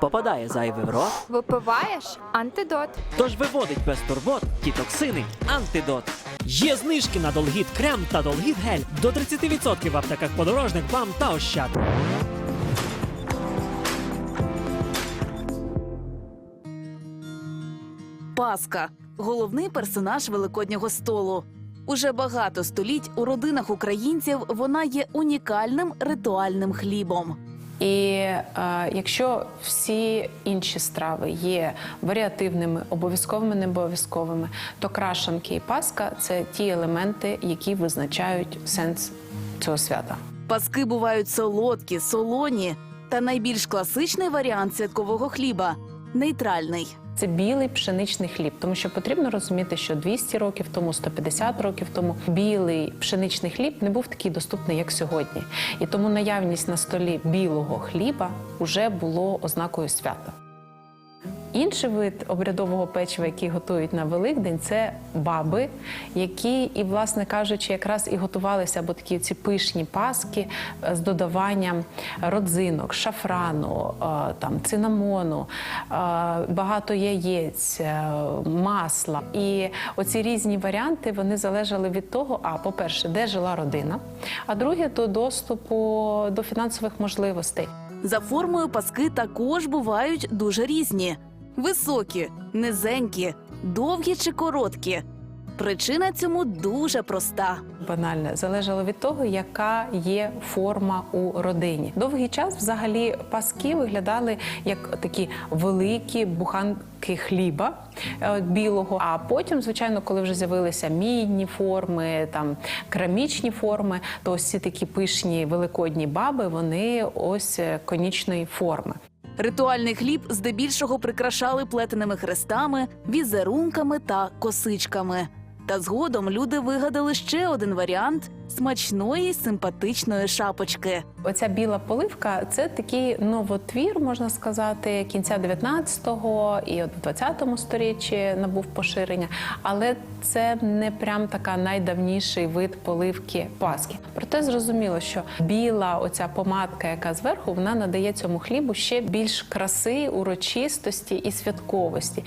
попадає зайве в рот, Випиваєш антидот. тож виводить без турбот ті токсини антидот. Є знижки на Долгіт крем та Долгіт гель до 30% в аптеках подорожник, бам та ощад. Паска головний персонаж великоднього столу. Уже багато століть у родинах українців вона є унікальним ритуальним хлібом. І е, якщо всі інші страви є варіативними, обов'язковими, не обов'язковими, то крашанки і паска це ті елементи, які визначають сенс цього свята. Паски бувають солодкі, солоні, та найбільш класичний варіант святкового хліба нейтральний. Це білий пшеничний хліб, тому що потрібно розуміти, що 200 років тому, 150 років тому білий пшеничний хліб не був такий доступний, як сьогодні. І тому наявність на столі білого хліба вже було ознакою свята. Інший вид обрядового печива, який готують на Великдень, це баби, які, і, власне кажучи, якраз і готувалися, або такі ці пишні паски е, з додаванням родзинок, шафрану, е, там цинамону, е, багато яєць, масла. І оці різні варіанти вони залежали від того, а по-перше, де жила родина, а друге до доступу до фінансових можливостей. За формою паски також бувають дуже різні: високі, низенькі, довгі чи короткі. Причина цьому дуже проста. банальне залежало від того, яка є форма у родині. Довгий час взагалі паски виглядали як такі великі буханки хліба е, білого. А потім, звичайно, коли вже з'явилися мідні форми, там керамічні форми, то ось ці такі пишні великодні баби, вони ось е, конічної форми. Ритуальний хліб здебільшого прикрашали плетеними хрестами, візерунками та косичками. Та згодом люди вигадали ще один варіант смачної симпатичної шапочки. Оця біла поливка це такий новотвір, можна сказати, кінця 19-го і в 20-му сторіччі набув поширення, але це не прям така найдавніший вид поливки паски. Проте зрозуміло, що біла оця помадка, яка зверху, вона надає цьому хлібу ще більш краси, урочистості і святковості.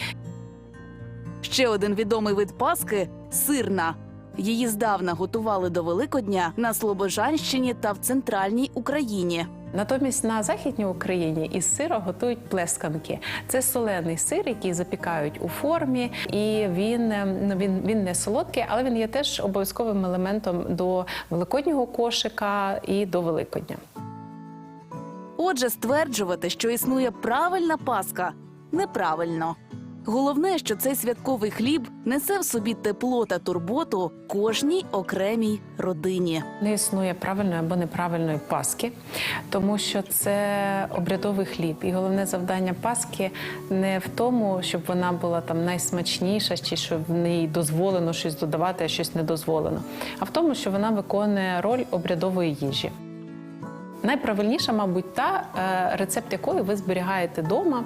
Ще один відомий вид паски сирна. Її здавна готували до Великодня на Слобожанщині та в центральній Україні. Натомість на західній Україні із сира готують плесканки. Це солений сир, який запікають у формі, і він, е, ну, він, він не солодкий, але він є теж обов'язковим елементом до великоднього кошика і до Великодня. Отже, стверджувати, що існує правильна паска, неправильно. Головне, що цей святковий хліб несе в собі тепло та турботу кожній окремій родині. Не існує правильної або неправильної паски, тому що це обрядовий хліб. І головне завдання паски не в тому, щоб вона була там найсмачніша, чи щоб в ній дозволено щось додавати, а щось не дозволено, а в тому, що вона виконує роль обрядової їжі. Найправильніша, мабуть, та е, рецепт якої ви зберігаєте вдома.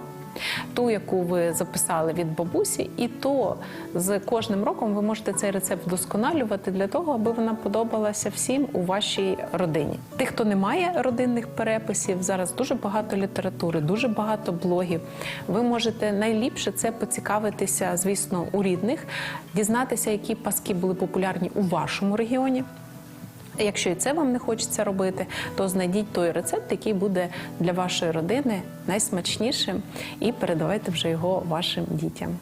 Ту, яку ви записали від бабусі, і то з кожним роком ви можете цей рецепт вдосконалювати для того, аби вона подобалася всім у вашій родині. Тих, хто не має родинних переписів, зараз дуже багато літератури, дуже багато блогів. Ви можете найліпше це поцікавитися, звісно, у рідних, дізнатися, які паски були популярні у вашому регіоні. Якщо і це вам не хочеться робити, то знайдіть той рецепт, який буде для вашої родини найсмачнішим, і передавайте вже його вашим дітям.